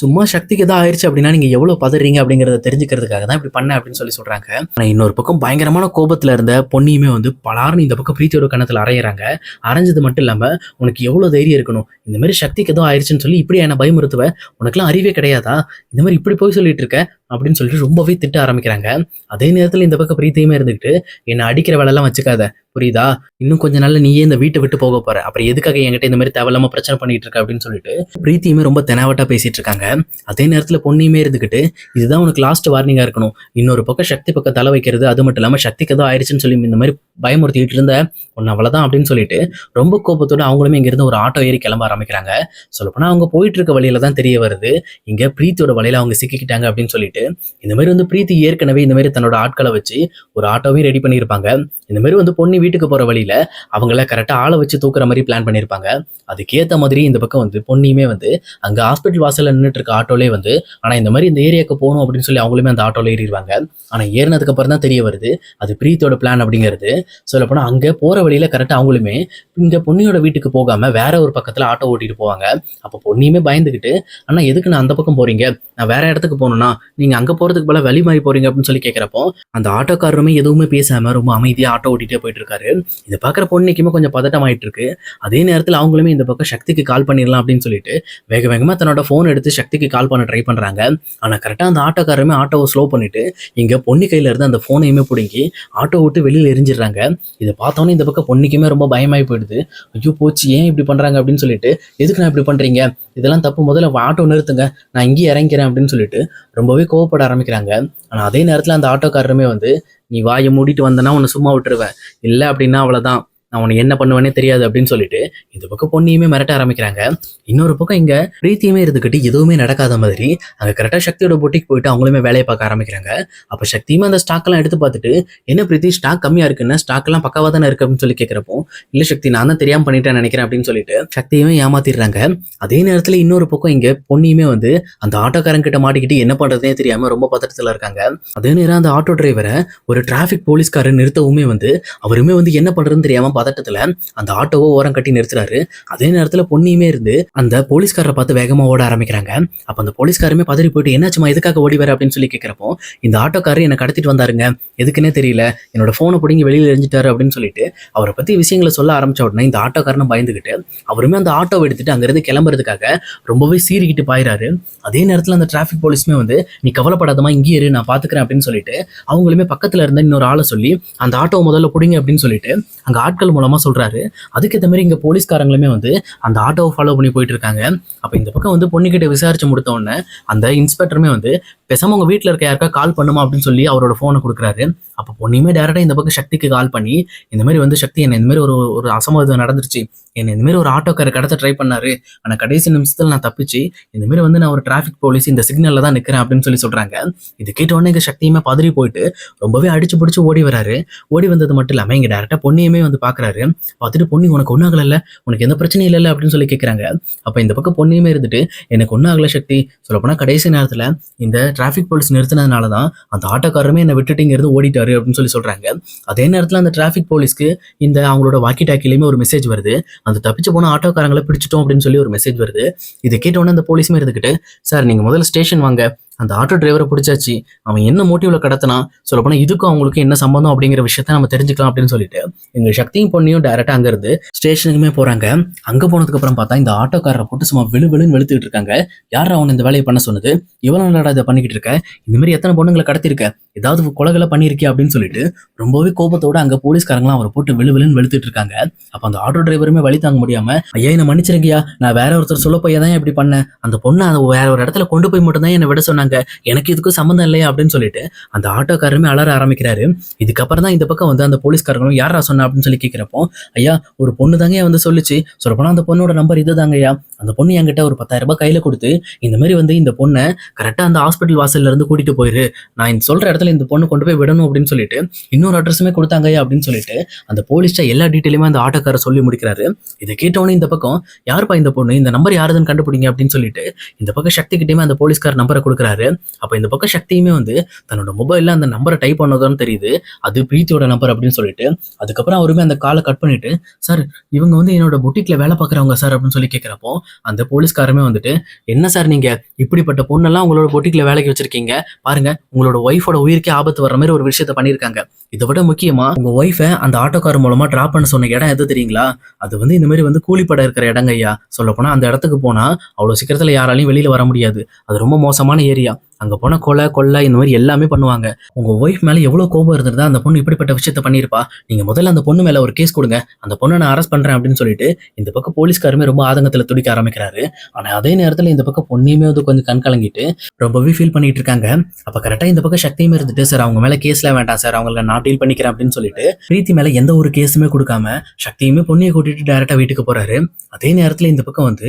சும்மா சக்திக்கு எதாவது ஆயிடுச்சு அப்படின்னா நீங்க எவ்வளோ பதறீங்க அப்படிங்கிறத தெரிஞ்சுக்கிறதுக்காக தான் இப்படி பண்ண அப்படின்னு சொல்லி சொல்றாங்க. ஆனால் இன்னொரு பக்கம் பயங்கரமான கோபத்தில் இருந்த பொன்னியுமே வந்து பலார்னு இந்த பக்கம் பிரீத்தியோட கணத்தில் அரையிறாங்க அரைஞ்சது மட்டும் இல்லாமல் உனக்கு எவ்வளோ தைரியம் இருக்கணும்? இந்த மாதிரி சக்திக்கு ஏதோ ஆயிடுச்சுன்னு சொல்லி இப்படி என்ன பயமுறுத்துவ? உனக்குலாம் அறிவே கிடையாதா? இந்த மாதிரி இப்படி போய் சொல்லிட்டு இருக்க? அப்படின்னு சொல்லிட்டு ரொம்பவே திட்ட ஆரம்பிக்கிறாங்க. அதே நேரத்துல இந்த பக்கம் பிரீத்தையுமே இருந்துக்கிட்டு என்னை அடிக்கிற வேலைலாம் வச்சுக்காத. புரியுதா? இன்னும் கொஞ்ச நாள்ல நீயே இந்த வீட்டை விட்டு போக போற. அப்புறம் எதுக்காக என்கிட்ட இந்த மாதிரி தேவையில்லாம பிரச்சனை பண்ணிட்டு இருக்க? அப்படின்னு சொல்லிட்டு பிரீத்தியுமே ரொம்ப தெனாவட்டா பேசிட்டு இருக்காங்க. அதே நேரத்துல பொண்ணையுமே இருந்துக்கிட்டு இதுதான் உனக்கு லாஸ்ட் வார்னிங்கா இருக்கணும். இன்னொரு பக்கம் சக்தி பக்கம் தலை வைக்கிறது அது மட்டும் இல்லாம சக்திக்கு ஏதோ ஆயிடுச்சுன்னு சொல்லி இந்த மாதிரி பயமுறுத்திட்டு இருந்த உன்னை அவ்வளவுதான் அப்படின்னு சொல்லிட்டு ரொம்ப கோபத்தோட அவங்களுமே இங்கிருந்து ஒரு ஆட்டோ ஏறி கிளம்ப ஆரம்பிக்கிறாங்க. சொல்லப்போனா அவங்க போயிட்டு இருக்க வழியில தான் தெரிய வருது. இங்க பிரீத்தியோட வழியில அவங்க சிக்கிக்கிட்டாங்க அப்படின்னு சொல்லிட்டு இந்த மாதிரி வந்து பிரீத்தி ஏற்கனவே இந்த மாதிரி தன்னோட ஆட்களை வச்சு ஒரு ஆட்டோவே ரெடி பண்ணியிருப்பாங்க. இந்த மாதிரி வந்து பொண்ணு வீட்டுக்கு போற வழியில அவங்கள கரெக்டா ஆளை வச்சு தூக்குற மாதிரி பிளான் பண்ணியிருப்பாங்க. அதுக்கேற்ற மாதிரி இந்த பக்கம் வந்து பொண்ணியுமே வந்து அங்க ஹாஸ்பிட்டல் வாசல்ல நின்றுட்டு இருக்க ஆட்டோலே வந்து ஆனா இந்த மாதிரி இந்த ஏரியாவுக்கு போகணும் அப்படின்னு சொல்லி அவங்களுமே அந்த ஆட்டோவில் ஏறிடுவாங்க. ஆனா ஏறினதுக்கு அப்புறம் தான் தெரிய வருது அது பிரீத்தியோட பிளான் அப்படிங்கிறது. சொல்லப்போனால் அங்கே அங்க போற வழியில கரெக்டா அவங்களுமே இந்த பொன்னியோட வீட்டுக்கு போகாம வேற ஒரு பக்கத்துல ஆட்டோ ஓட்டிட்டு போவாங்க. அப்போ பொண்ணியுமே பயந்துக்கிட்டு அண்ணா எதுக்கு நான் அந்த பக்கம் போறீங்க? நான் வேற இடத்துக்கு போகணும்னா நீங்கள் அங்கே போகிறதுக்கு போல வழி மாறி போறீங்க அப்படின்னு சொல்லி கேட்குறப்போ அந்த ஆட்டோக்காரருமே எதுவுமே பேசாமல் ரொம்ப அமைதியாக ஆட்டோ ஓட்டிகிட்டே போயிட்டு இருக்காரு இதை பார்க்குற பொண்ணுக்குமே கொஞ்சம் பதட்டமாயிட்டு இருக்கு அதே நேரத்தில் அவங்களுமே இந்த பக்கம் சக்திக்கு கால் பண்ணிடலாம் அப்படின்னு சொல்லிட்டு வேக வேகமாக தன்னோட ஃபோன் எடுத்து சக்திக்கு கால் பண்ண ட்ரை பண்ணுறாங்க ஆனால் கரெக்டாக அந்த ஆட்டோக்காரருமே ஆட்டோவை ஸ்லோ பண்ணிட்டு இங்கே பொண்ணு கையில இருந்து அந்த ஃபோனையுமே பிடுங்கி ஆட்டோ விட்டு வெளியில் எரிஞ்சிடுறாங்க. இதை பார்த்தோன்னே இந்த பக்கம் பொண்ணுக்குமே ரொம்ப பயமாயி போயிடுது. ஐயோ போச்சு. ஏன் இப்படி பண்ணுறாங்க அப்படின்னு சொல்லிட்டு எதுக்கு நான் இப்படி பண்ணுறீங்க இதெல்லாம் தப்பு. முதல்ல ஆட்டோ நிறுத்துங்க. நான் இங்கேயே இறங்கிறேன் அப்படின்னு சொல்லிட்டு ரொம்பவே கோவப்பட ஆரம்பிக்கிறாங்க. ஆனால் அதே நேரத்தில் அந்த ஆட்டோக்காரருமே வந்து நீ வாயை மூடிட்டு வந்தனா உன்னை சும்மா விட்டுருவேன். இல்லை அப்படின்னா அவ்வளோதான் நான் உனக்கு என்ன பண்ணுவேனே தெரியாது அப்படின்னு சொல்லிட்டு இந்த பக்கம் பொண்ணையுமே மிரட்ட ஆரம்பிக்கிறாங்க. இன்னொரு பக்கம் இங்க பிரீத்தியுமே இருந்துக்கிட்டு எதுவுமே நடக்காத மாதிரி அங்க கரெக்டா சக்தியோட பொட்டிக்கு போயிட்டு அவங்களுமே வேலையை பார்க்க ஆரம்பிக்கிறாங்க. அப்ப சக்தியுமே அந்த ஸ்டாக் எல்லாம் எடுத்து பார்த்துட்டு என்ன பிரீத்தி ஸ்டாக் கம்மியா இருக்குன்னா ஸ்டாக் எல்லாம் பக்காவா தானே இருக்கு? அப்படின்னு சொல்லி கேட்கிறப்போ இல்ல சக்தி நான் தான் தெரியாம பண்ணிட்டேன் நினைக்கிறேன் அப்படின்னு சொல்லிட்டு சக்தியுமே ஏமாத்திடுறாங்க. அதே நேரத்துல இன்னொரு பக்கம் இங்க பொண்ணியுமே வந்து அந்த ஆட்டோக்காரன் கிட்ட மாட்டிக்கிட்டு என்ன பண்றதுனே தெரியாம ரொம்ப பதட்டத்துல இருக்காங்க. அதே நேரம் அந்த ஆட்டோ டிரைவரை ஒரு டிராஃபிக் போலீஸ்காரர் நிறுத்தவுமே வந்து அவருமே வந்து என்ன பண்றதுன்னு தெரியாம பதட்டத்தில் அந்த ஆட்டோவை ஓரம் கட்டி நிறுத்துறாரு. அதே நேரத்தில் பொண்ணியுமே இருந்து அந்த போலீஸ்காரரை பார்த்து வேகமாக ஓட ஆரம்பிக்கிறாங்க. அப்போ அந்த போலீஸ்காருமே பதறி போயிட்டு என்னாச்சுமா எதுக்காக ஓடி வர? அப்படின்னு சொல்லி கேட்குறப்போ இந்த ஆட்டோக்காரர் என்னை கடத்திட்டு வந்தாருங்க. எதுக்குன்னே தெரியல. என்னோட ஃபோனை பிடிங்கி வெளியில் எரிஞ்சிட்டாரு அப்படின்னு சொல்லிட்டு அவரை பற்றி விஷயங்களை சொல்ல ஆரம்பிச்ச உடனே இந்த ஆட்டோக்காரனை பயந்துகிட்டு அவருமே அந்த ஆட்டோவை எடுத்துட்டு அங்கேருந்து கிளம்புறதுக்காக ரொம்பவே சீறிக்கிட்டு பாயிறாரு. அதே நேரத்தில் அந்த டிராஃபிக் போலீஸுமே வந்து நீ கவலைப்படாதமா இங்கே இரு நான் பார்த்துக்கிறேன் அப்படின்னு சொல்லிட்டு அவங்களுமே பக்கத்தில் இருந்த இன்னொரு ஆளை சொல்லி அந்த ஆட்டோவை முதல்ல பிடிங்க அப்படின்னு சொல்லிட்டு அங்கே ஆட்கள் மூலமாக சொல்கிறாரு அதுக்கேற்ற மாதிரி இங்கே போலீஸ்காரங்களுமே வந்து அந்த ஆட்டோவை ஃபாலோ பண்ணி போயிட்டு இருக்காங்க அப்போ இந்த பக்கம் வந்து பொண்ணுக்கிட்ட விசாரிச்சு முடித்தோடனே அந்த இன்ஸ்பெக்டருமே வந்து பேசாம உங்கள் வீட்டில் இருக்க யாருக்கா கால் பண்ணுமா அப்படின்னு சொல்லி அவரோட ஃபோனை கொடுக்குறாரு. அப்போ பொண்ணுமே டேரக்டா இந்த பக்கம் சக்திக்கு கால் பண்ணி இந்த மாதிரி வந்து சக்தி என்ன இந்த மாதிரி ஒரு ஒரு அசம்பாவிதம் நடந்துருச்சு. என்னை இந்த மாதிரி ஒரு ஆட்டோக்கார கடத்த ட்ரை பண்ணாரு. ஆனால் கடைசி நிமிஷத்தில் நான் தப்பிச்சு இந்த மாதிரி வந்து நான் ஒரு டிராஃபிக் போலீஸ் இந்த சிக்னலில் தான் நிற்கிறேன் அப்படின்னு சொல்லி சொல்கிறாங்க இது கேட்ட உடனே இங்கே சக்தியுமே பதறி போயிட்டு ரொம்பவே அடிச்சு பிடிச்சி ஓடி வராரு. ஓடி வந்தது மட்டும் இல்லாமல் இங்கே டேரெக்டாக பொண்ணையுமே வந்து பாக்குறாரு. பார்த்துட்டு பொண்ணு உனக்கு ஒன்றும் ஆகல உனக்கு எந்த பிரச்சனையும் இல்லைல்ல? அப்படின்னு சொல்லி கேட்குறாங்க அப்போ இந்த பக்கம் பொண்ணையுமே இருந்துட்டு எனக்கு ஒன்றாகல சக்தி. சொல்லப்போனால் கடைசி நேரத்தில் இந்த டிராஃபிக் போலீஸ் நிறுத்தினதுனால தான் அந்த ஆட்டோக்காரருமே என்னை விட்டுட்டு இருந்து ஓடிட்டாரு அப்படின்னு சொல்லி சொல்கிறாங்க அதே நேரத்தில் அந்த டிராஃபிக் போலீஸ்க்கு இந்த அவங்களோட வாக்கி டாக்கிலையுமே ஒரு மெசேஜ் வருது. அந்த தப்பிச்சு போன ஆட்டோக்காரங்களை பிடிச்சிட்டோம் அப்படின்னு சொல்லி ஒரு மெசேஜ் வருது. இதை கேட்ட உடனே அந்த போலீஸுமே இருந்துக்கிட்டு சார் நீங்கள் முதல்ல ஸ்டேஷன் வாங்க. அந்த ஆட்டோ டிரைவரை பிடிச்சாச்சு அவன் என்ன மோட்டிவ்ல கடத்தினா சொல்லப்போனால் இதுக்கும் அவங்களுக்கு என்ன சம்பந்தம் அப்படிங்கிற விஷயத்த நம்ம தெரிஞ்சுக்கலாம் அப்படின்னு சொல்லிட்டு எங்க சக்தியும் பொண்ணையும் டேரெக்டாக அங்க இருந்து ஸ்டேஷனுக்குமே போறாங்க. அங்க போனதுக்கு அப்புறம் பார்த்தா இந்த ஆட்டோக்காரரை போட்டு சும்மா விழு விழுன்னு வெளுத்துக்கிட்டு இருக்காங்க. யார் அவன் இந்த வேலையை பண்ண சொன்னது? இவ்வளவு நாளா இதை பண்ணிக்கிட்டு இருக்க? இந்த மாதிரி எத்தனை பொண்ணுங்களை கடத்திருக்க ஏதாவது கொலைகளை பண்ணியிருக்கியா அப்படின்னு சொல்லிட்டு ரொம்பவே கோபத்தோட அங்கே போலீஸ்காரங்களாம் அவரை போட்டு விழு விழுன்னு வெளுத்துட்டு இருக்காங்க. அப்போ அந்த ஆட்டோ டிரைவருமே வழி தாங்க முடியாம ஐயா என்ன மன்னிச்சிருங்கய்யா. நான் வேற ஒருத்தர் சொல்ல போய் தான் இப்படி பண்ணேன். அந்த பொண்ணை அதை வேற ஒரு இடத்துல கொண்டு போய் மட்டும்தான் என்னை விட சொன்னாங்க. எனக்கு இதுக்கும் சம்மந்தம் இல்லையா? அப்படின்னு சொல்லிட்டு அந்த ஆட்டோக்காரருமே அலற ஆரம்பிக்கிறாரு. இதுக்கப்புறம் தான் இந்த பக்கம் வந்து அந்த போலீஸ்காரங்களும் யாரா சொன்னா? அப்படின்னு சொல்லி கேட்கிறப்போ ஐயா ஒரு பொண்ணு தாங்க வந்து சொல்லிச்சு. சொல்லப்போனா அந்த பொண்ணோட நம்பர் இதுதாங்க ஐயா. அந்த பொண்ணு என்கிட்ட ஒரு பத்தாயிரம் ரூபாய் கையில் கொடுத்து இந்த மாதிரி வந்து இந்த பொண்ணை கரெக்டாக அந்த ஹாஸ்பிட்டல் வாசல்ல இருந்து கூட்டிட்டு போயிரு. நான் இந்த சொல்ற இடத்துல இந்த பொண்ணு கொண்டு போய் விடணும் அப்படின்னு சொல்லிட்டு இன்னொரு அட்ரஸுமே கொடுத்தாங்க அப்படின்னு சொல்லிட்டு அந்த போலீஸ்டா எல்லா டீட்டெயிலுமே அந்த ஆட்டோக்காரர் சொல்லி முடிக்கிறாரு. இதை கேட்டவொடனே இந்த பக்கம் யாருப்பா இந்த பொண்ணு? இந்த நம்பர் யாருதுன்னு கண்டுபிடிங்க அப்படின்னு சொல்லிட்டு இந்த பக்கம் சக்தி கிட்டேயுமே அந்த போலீஸ்கார் நம்பரை கொடுக்குறாரு. அப்போ இந்த பக்கம் சக்தியுமே வந்து தன்னோட மொபைல்ல அந்த நம்பரை டைப் பண்ணதுன்னு தெரியுது. அது பிரீத்தியோட நம்பர் அப்படின்னு சொல்லிட்டு அதுக்கப்புறம் அவருமே அந்த காலை கட் பண்ணிட்டு சார் இவங்க வந்து என்னோட புட்டிக்கில் வேலை பார்க்குறவங்க சார் அப்படின்னு சொல்லி கேட்குறப்போ அந்த போலீஸ்காரமே வந்துட்டு என்ன சார் நீங்க? இப்படிப்பட்ட பொண்ணெல்லாம் உங்களோட பொட்டிக்கில் வேலைக்கு வச்சிருக்கீங்க. பாருங்க உங்களோட ஒய்ஃபோட உயிருக்கே ஆபத்து வர்ற மாதிரி ஒரு விஷயத்த பண்ணியிருக்காங்க. இதை விட முக்கியமா உங்க ஒய்ஃபை அந்த ஆட்டோக்கார் மூலமா டிராப் பண்ண சொன்ன இடம் எது தெரியுங்களா? அது வந்து இந்த மாதிரி வந்து கூலிப்படம் இருக்கிற இடங்க ஐயா. சொல்ல போனா அந்த இடத்துக்கு போனா அவ்வளவு சீக்கிரத்துல யாராலையும் வெளியில வர முடியாது. அது ரொம்ப மோசமான ஏரியா. அங்கே போன கொலை கொள்ளை இந்த மாதிரி எல்லாமே பண்ணுவாங்க. உங்கள் ஒய்ஃப் மேலே எவ்வளோ கோபம் இருந்திருந்தா அந்த பொண்ணு இப்படிப்பட்ட விஷயத்த பண்ணியிருப்பா. நீங்கள் முதல்ல அந்த பொண்ணு மேலே ஒரு கேஸ் கொடுங்க. அந்த பொண்ணை நான் அரெஸ்ட் பண்ணுறேன் அப்படின்னு சொல்லிட்டு இந்த பக்கம் போலீஸ்காருமே ரொம்ப ஆதங்கத்தில் துடிக்க ஆரம்பிக்கிறாரு. ஆனால் அதே நேரத்தில் இந்த பக்கம் பொண்ணையுமே வந்து கொஞ்சம் கண் கலங்கிட்டு ரொம்பவே ஃபீல் பண்ணிட்டு இருக்காங்க. அப்போ கரெக்டாக இந்த பக்கம் சக்தியுமே இருந்துட்டு சார் அவங்க மேலே கேஸ்ல வேண்டாம் சார் அவங்களை நான் டீல் பண்ணிக்கிறேன் அப்படின்னு சொல்லிட்டு பிரீத்தி மேலே எந்த ஒரு கேஸுமே கொடுக்காம சக்தியுமே பொண்ணையை கூட்டிட்டு டேரெக்டாக வீட்டுக்கு போறாரு. அதே நேரத்தில் இந்த பக்கம் வந்து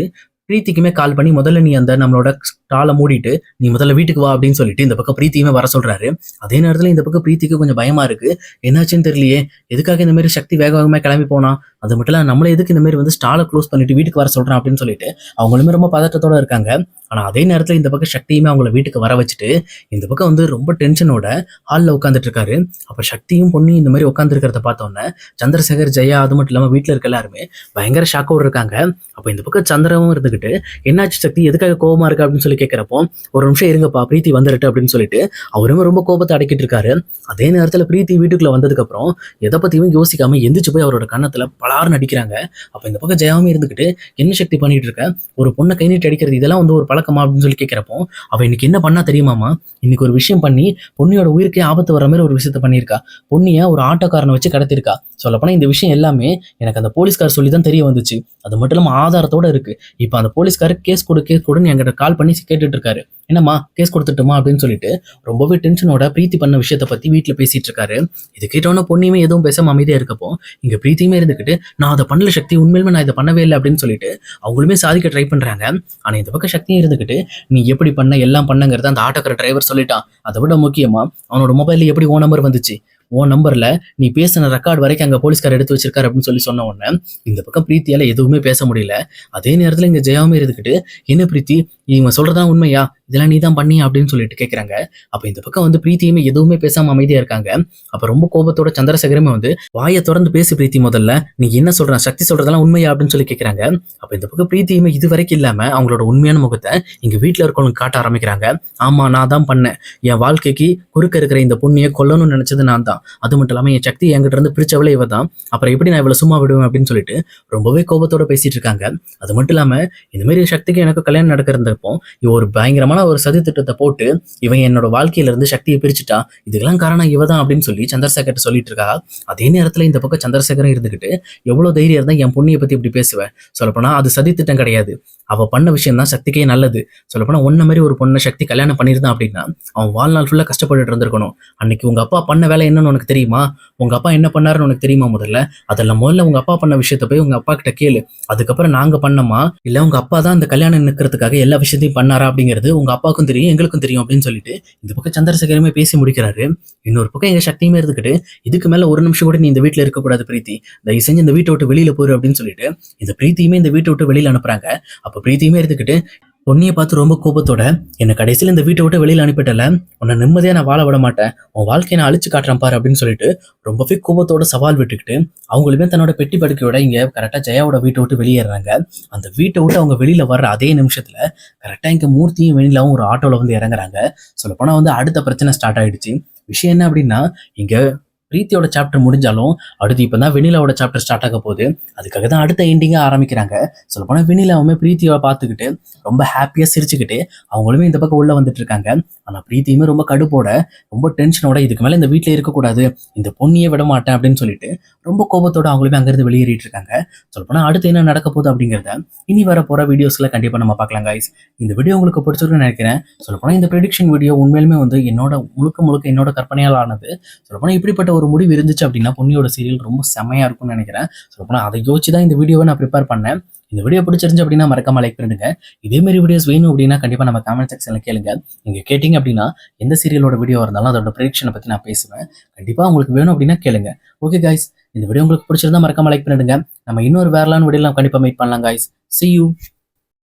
பிரீத்திக்குமே கால் பண்ணி முதல்ல நீ அந்த நம்மளோட ஸ்டாலை மூடிட்டு நீ முதல்ல வீட்டுக்கு வா அப்படின்னு சொல்லிட்டு இந்த பக்கம் பிரீத்தியுமே வர சொல்றாரு. அதே நேரத்தில் இந்த பக்கம் பிரீத்திக்கு கொஞ்சம் பயமா இருக்கு. என்னாச்சுன்னு தெரியலையே. எதுக்காக இந்த மாதிரி சக்தி வேக வேகமாக கிளம்பி போனா? அது மட்டும் இல்லாமல் நம்மள எதுக்கு இந்த மாதிரி வந்து ஸ்டாலை க்ளோஸ் பண்ணிட்டு வீட்டுக்கு வர சொல்றான் அப்படின்னு சொல்லிட்டு அவங்களுமே ரொம்ப பதட்டத்தோட இருக்காங்க. ஆனா அதே நேரத்துல இந்த பக்கம் சக்தியுமே அவங்கள வீட்டுக்கு வர வச்சுட்டு இந்த பக்கம் வந்து ரொம்ப டென்ஷனோட ஹாலில் உட்காந்துட்டு இருக்காரு. அப்போ சக்தியும் பொண்ணியும் இந்த மாதிரி உட்காந்துருக்கிறத பார்த்தோன்னே சந்திரசேகர் ஜெயா அது மட்டும் இல்லாமல் வீட்டில் இருக்க எல்லாருமே பயங்கர ஷாக்கோடு இருக்காங்க. அப்போ இந்த பக்கம் சந்திரவும் இருந்துகிட்டு என்னாச்சு சக்தி? எதுக்காக கோபமா இருக்கு? அப்படின்னு சொல்லி கேட்குறப்போ ஒரு நிமிஷம் இருங்கப்பா பிரீத்தி வந்துருட்டு அப்படின்னு சொல்லிட்டு அவரும் ரொம்ப கோபத்தை அடக்கிட்டு இருக்காரு. அதே நேரத்துல பிரீத்தி வீட்டுக்குள்ள வந்ததுக்கு அப்புறம் எதை பத்தியும் யோசிக்காம எந்திரிச்சு போய் அவரோட கன்னத்துல பலார்னு அடிக்கிறாங்க. அப்ப இந்த பக்கம் ஜெயாவும் இருந்துகிட்டு என்ன சக்தி பண்ணிட்டு இருக்க? ஒரு பொண்ணை கை நீட்டு அடிக்கிறது இதெல்லாம் வந்து ஒரு பழக்கமா? அப்படின்னு சொல்லி கேட்குறப்போ அவ இன்னைக்கு என்ன பண்ணா தெரியுமாமா இன்னைக்கு ஒரு விஷயம் பண்ணி பொண்ணியோட உயிருக்கே ஆபத்து வர மாதிரி ஒரு விஷயத்த பண்ணியிருக்கா. பொண்ணியை ஒரு ஆட்டோக்காரனை வச்சு கடத்திருக்கா சொல்லப்போனா இந்த விஷயம் எல்லாமே எனக்கு அந்த போலீஸ்கார் சொல்லி தான் தெரிய வந்துச்சு. அது மட்டும் இல்லாம ஆதாரத்தோட இருக்கு. இப்போ அந்த போலீஸ்காரர் கேஸ் கொடு கேஸ் கொடுன்னு என்கிட்ட கால் பண்ணி கேட்டுட்டு இருக்காரு என்னம்மா கேஸ் கொடுத்துட்டுமா அப்படின்னு சொல்லிட்டு ரொம்பவே டென்ஷனோட பிரீத்தி பண்ண விஷயத்த பத்தி வீட்டில் பேசிட்டு இருக்காரு இது கேட்டோன்னே பொண்ணையுமே எதுவும் பேசாம அமைதியா இருக்கப்போ இங்க பிரீத்தியுமே இருந்துக்கிட்டு நான் அதை பண்ணல சக்தி உண்மையிலுமே நான் இதை பண்ணவே இல்லை அப்படின்னு சொல்லிட்டு அவங்களுமே சாதிக்க ட்ரை பண்றாங்க. ஆனா இந்த பக்கம் சக்தியும் இருந்துக்கிட்டு நீ எப்படி பண்ண எல்லாம் பண்ணங்கிறத அந்த ஆட்டோக்கார டிரைவர் சொல்லிட்டான். அதை விட முக்கியமா அவனோட மொபைல்ல எப்படி ஓ நம்பர் வந்துச்சு? உன் நம்பர்ல நீ பேசின ரெக்கார்ட் வரைக்கும் அங்க போலீஸ்கார் எடுத்து வச்சிருக்காரு அப்படின்னு சொல்லி சொன்ன உடனே இந்த பக்கம் பிரீத்தியால எதுவுமே பேச முடியல. அதே நேரத்துல இங்க ஜெயாவும் இருந்துக்கிட்டு என்ன பிரீத்தி இவன் சொல்றதா உண்மையா? இதெல்லாம் நீ தான் பண்ணி அப்படின்னு சொல்லிட்டு கேட்குறாங்க அப்போ இந்த பக்கம் வந்து பிரீத்தியுமே எதுவுமே பேசாமல் அமைதியாக இருக்காங்க. அப்போ ரொம்ப கோபத்தோட சந்திரசேகரமே வந்து வாயை திறந்து பேசு பிரீத்தி முதல்ல. நீ என்ன சொல்கிற சக்தி சொல்றதெல்லாம் உண்மையா அப்படின்னு சொல்லி கேட்குறாங்க அப்போ இந்த பக்கம் பிரீத்தியுமே இது வரைக்கும் இல்லாமல் அவங்களோட உண்மையான முகத்தை இங்கே வீட்டில் இருக்கவங்களுக்கு காட்ட ஆரம்பிக்கிறாங்க. ஆமா நான் தான் பண்ணேன். என் வாழ்க்கைக்கு குறுக்க இருக்கிற இந்த பொண்ணியை கொல்லணும்னு நினச்சது நான் தான். அது மட்டும் இல்லாமல் என் சக்தி என்கிட்ட இருந்து பிரிச்சவளே இவ தான். அப்புறம் எப்படி நான் இவ்வளவு சும்மா விடுவேன் அப்படின்னு சொல்லிட்டு ரொம்பவே கோபத்தோட பேசிட்டு இருக்காங்க. அது மட்டும் இல்லாமல் இந்த மாதிரி சக்திக்கு எனக்கு கல்யாணம் நடக்கிறப்போ இவ ஒரு பயங்கரமான ஒரு சதி திட்டத்தை போட்டு இவன் என்னோட வாழ்க்கையில இருந்து சக்தியை பிரிச்சுட்டா இதுக்கெல்லாம் காரணம் இவ தான் அப்படின்னு சொல்லி சந்திரசேகர்கிட்ட சொல்லிட்டு இருக்கா. அதே நேரத்தில் இந்த பக்கம் சந்திரசேகரன் இருந்துக்கிட்டு எவ்வளோ தைரியம் இருந்தால் என் பொண்ணியை பத்தி இப்படி பேசுவேன் சொல்லப்போனா அது சதி திட்டம் கிடையாது. அவ பண்ண விஷயம் தான் சக்திக்கே நல்லது. சொல்லப்போனா ஒன்ன மாதிரி ஒரு பொண்ணை சக்தி கல்யாணம் பண்ணியிருந்தான் அப்படின்னா அவன் வாழ்நாள் ஃபுல்லா கஷ்டப்பட்டுட்டு இருந்திருக்கணும். அன்னைக்கு உங்க அப்பா பண்ண வேலை என்னன்னு உனக்கு தெரியுமா? உங்க அப்பா என்ன பண்ணாருன்னு உனக்கு தெரியுமா முதல்ல? அதெல்லாம் முதல்ல உங்க அப்பா பண்ண விஷயத்த போய் உங்க அப்பா கிட்ட கேளு. அதுக்கப்புறம் நாங்க பண்ணோமா? இல்ல உங்க அப்பா தான் அந்த கல்யாணம் நிற்கிறதுக்காக எல்லா விஷயத்தையும் பண்ணாரா அப்படிங்கிறது உங்க அப்பாவுக்கும் தெரியும் எங்களுக்கும் தெரியும் அப்படின்னு சொல்லிட்டு இந்த பக்கம் சந்திரசேகரமே பேசி முடிக்கிறாரு. இன்னொரு பக்கம் எங்க சக்தியுமே இருந்துக்கிட்டு இதுக்கு மேல ஒரு நிமிஷம் கூட நீ இந்த வீட்டுல இருக்கக்கூடாது பிரீத்தி. தயவு செஞ்சு இந்த வீட்டை விட்டு வெளியில போயிரு அப்படின்னு சொல்லிட்டு இந்த பிரீத்தியுமே இந்த வீட்டை விட்டு வெளியில அனுப்புறாங்க. அப்ப பிரீத்தியுமே இருந்துக்கிட்டு பொன்னியை பார்த்து ரொம்ப கோபத்தோட என்னை கடைசியில் இந்த வீட்டை விட்டு வெளியில் அனுப்பிட்டல. உன்னை நிம்மதியாக நான் வாழ விட மாட்டேன். உன் வாழ்க்கையை நான் அழிச்சு காட்டுறேன் பாரு அப்படின்னு சொல்லிட்டு ரொம்பவே கோபத்தோட சவால் விட்டுக்கிட்டு அவங்களுமே தன்னோட பெட்டி படுக்கையோட இங்கே கரெக்டாக ஜெயாவோட வீட்டை விட்டு வெளியேறாங்க அந்த வீட்டை விட்டு அவங்க வெளியில் வர்ற அதே நிமிஷத்தில் கரெக்டாக இங்கே மூர்த்தியும் வெண்ணிலாவும் ஒரு ஆட்டோவில் வந்து இறங்குறாங்க. சொல்லப்போனால் வந்து அடுத்த பிரச்சனை ஸ்டார்ட் ஆகிடுச்சு விஷயம் என்ன அப்படின்னா இங்கே பிரீத்தியோட சாப்டர் முடிஞ்சாலும் அடுத்து இப்போ தான் வெனிலாவோட சாப்டர் ஸ்டார்ட் ஆக போகுது. அதுக்காக தான் அடுத்த எண்டிங்காக ஆரம்பிக்கிறாங்க. சொல்லப்போனால் வெனிலாவுமே பிரீத்தியோட பார்த்துக்கிட்டு ரொம்ப ஹாப்பியாக சிரிச்சுக்கிட்டு அவங்களுமே இந்த பக்கம் உள்ளே வந்துட்டு இருக்காங்க. ஆனால் பிரீத்தியுமே ரொம்ப கடுப்போட ரொம்ப டென்ஷனோட இதுக்கு மேலே இந்த வீட்டில் இருக்கக்கூடாது இந்த பொண்ணியே விட மாட்டேன் அப்படின்னு சொல்லிட்டு ரொம்ப கோபத்தோட அவங்களுமே அங்கேருந்து வெளியேறிட்டு இருக்காங்க. சொல்லப்போனால் அடுத்து என்ன நடக்க போகுது அப்படிங்கிறத இனி வர போகிற வீடியோஸில் கண்டிப்பாக நம்ம பார்க்கலாம் கைஸ் இந்த வீடியோ உங்களுக்கு பிடிச்சிருக்குன்னு நினைக்கிறேன். சொல்லப்போனால் இந்த ப்ரெடிக்ஷன் வீடியோ உண்மையிலுமே வந்து என்னோட முழுக்க முழுக்க என்னோட கற்பனையால் ஆனது. சொல்லப்போனால் இப்படிப்பட்ட ஒரு முடிவு இருந்துச்சு அப்படின்னா பொன்னியோட சீரியல் ரொம்ப செமையாக இருக்கும்னு நினைக்கிறேன். சொல்லப்போனால் அதை யோசிச்சு தான் இந்த வீடியோவை நான் ப்ரிப்பேர் பண்ணேன். இந்த வீடியோ பிடிச்சிருந்து அப்படின்னா மறக்காம லைக் பண்ணுங்க இதேமாரி வீடியோஸ் வேணும் அப்படின்னா கண்டிப்பாக நம்ம கமெண்ட் செக்ஷனில் கேளுங்க. நீங்கள் கேட்டிங்க அப்படின்னா எந்த சீரியலோட வீடியோ இருந்தாலும் அதோட ப்ரெடிக்ஷனை பற்றி நான் பேசுவேன். கண்டிப்பாக உங்களுக்கு வேணும் அப்படின்னா கேளுங்க. ஓகே காய்ஸ் இந்த வீடியோ உங்களுக்கு பிடிச்சிருந்தா மறக்காம லைக் பண்ணிடுங்க. நம்ம இன்னொரு வேறலான வீடியோலாம் கண்டிப்பாக மீட் பண்ணலாம் காய்ஸ் சி யூ